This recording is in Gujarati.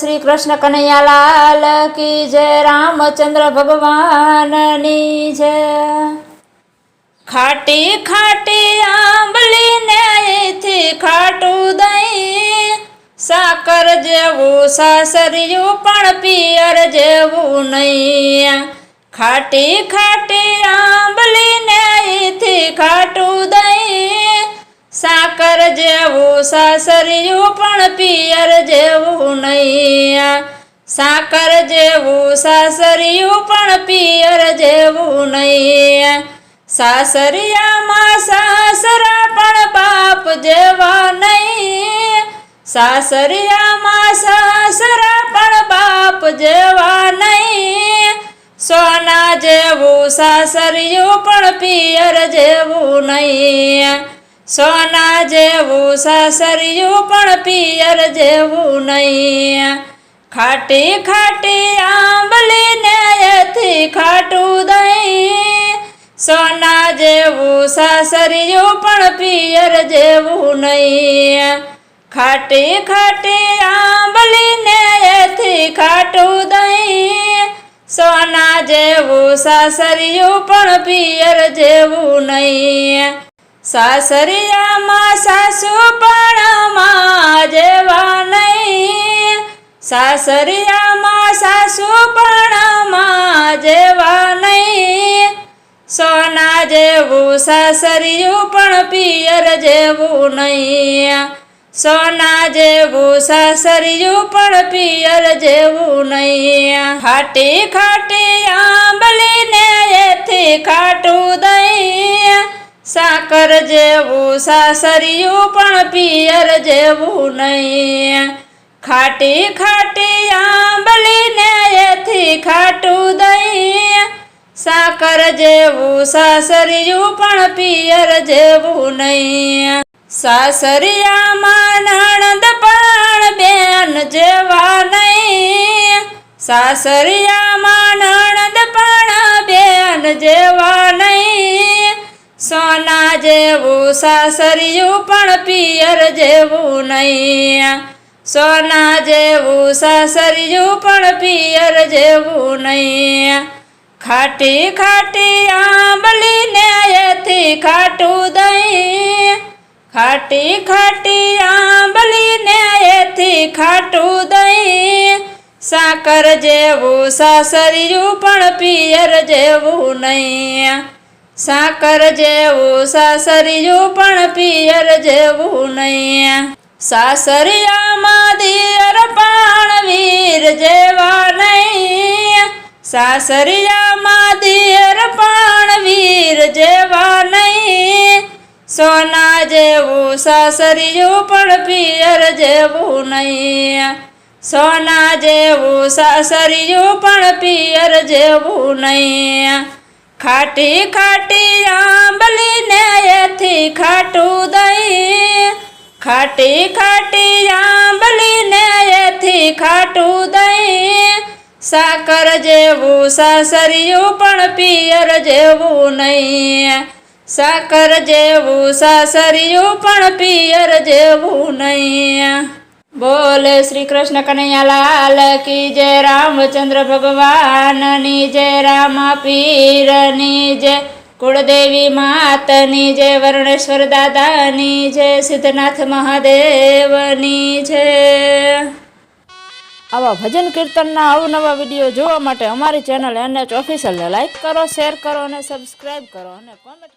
શ્રી કૃષ્ણ કનૈયાલાલ કી જય રામચંદ્ર ભગવાનની જય. ખાટી ખાટી આંબલી ને ખાટું દહીં, સાકર જેવું સાસરિયું પણ પિયર જેવું નહીં. ખાટી ખાટી આંબલી ને અહીંથી ખાટું દહીં, સાકર જેવું સાસરિયું પણ પિયર જેવું નહીં સાકર જેવું સાસરિયું પણ પિયર જેવું નહીં સાસરિયામાં સાસરા પણ બાપ જેવા નહીં સાસરિયામાં સાસરા પણ બાપ જેવા નહીં સોના જેવું સાસરિયું પણ પિયર જેવું નહીં સોના જેવું સાસરિયું પણ પિયર જેવું નહીં. ખાટી ખાટી આંબલી ને એથી ખાટું દહીં. સોના જેવું સાસરિયું પણ પિયર જેવું નહીં. ખાટી ખાટી આંબલી ને એથી ખાટું દહીં. સોના જેવું સાસરિયું પણ પિયર જેવું નહીં. સાસરિયામાં સાસુ પણ જેવા નહીં. સાસરિયામાં સાસુ પણ જેવા નહીં. સોના જેવું સાસરિયું પણ પિયર જેવું નહીં. સોના જેવું સાસરિયું પણ પિયર જેવું નહીં. ખાટી ખાટી જેવું સાસરિયું પણ પિયર જેવું નહીં. ખાટી ખાટી આંબલીને એથી ખાટું દહીં. સાકર જેવું સાસરિયું પણ પિયર જેવું નહીં. સાસરિયામાં નણંદ પણ બેન જેવા નહીં. સાસરિયામાં નણંદ પણ બેન જેવા નહીં. જેવું સાસરિયું પણ પિયર જેવું નહીં. સોના જેવું સાસરિયું પણ પિયર જેવું નહીં. ખાટી ખાટી આંબલી ને એથી ખાટું દહીં. ખાટી ખાટી આંબલી ને એથી ખાટું દહીં. સાકર જેવું સાસરિયું પણ પિયર જેવું નહીં. સાકર જેવું, સાસરિયું પણ પિયર જેવું નહીં સાસરિયામાં દિયર પણ વીર જેવા નહીં સાસરિયામાં દિયર પણ વીર જેવા નહીં સોના જેવું, સાસરિયું પણ પિયર જેવું નહીં સોના જેવું, સાસરિયું પણ પિયર જેવું નહીં ખાટી ખાટી આંબલી ને એથી ખાટું દહીં ખાટી ખાટી આંબલી ને એથી ખાટું દહીં સાકર જેવું સાસરિયું પણ પિયર જેવું નહીં. સાકર જેવું સાસરિયું પણ પિયર જેવું નહીં. બોલે શ્રી કૃષ્ણ કનૈયાલાલ કી જય રામચંદ્ર ભગવાનની જય, રામા પીરની જય, કુળદેવી માતની જય, વર્ણેશ્વર દાદાની જય, સિદ્ધનાથ મહાદેવની જય. આવા ભજન કીર્તનના અવનવા વીડિયો જોવા માટે અમારી ચેનલ એનએચ ઓફિશિયલને લાઈક કરો શેર કરો અને સબસ્ક્રાઈબ કરો અને કોમેન્ટ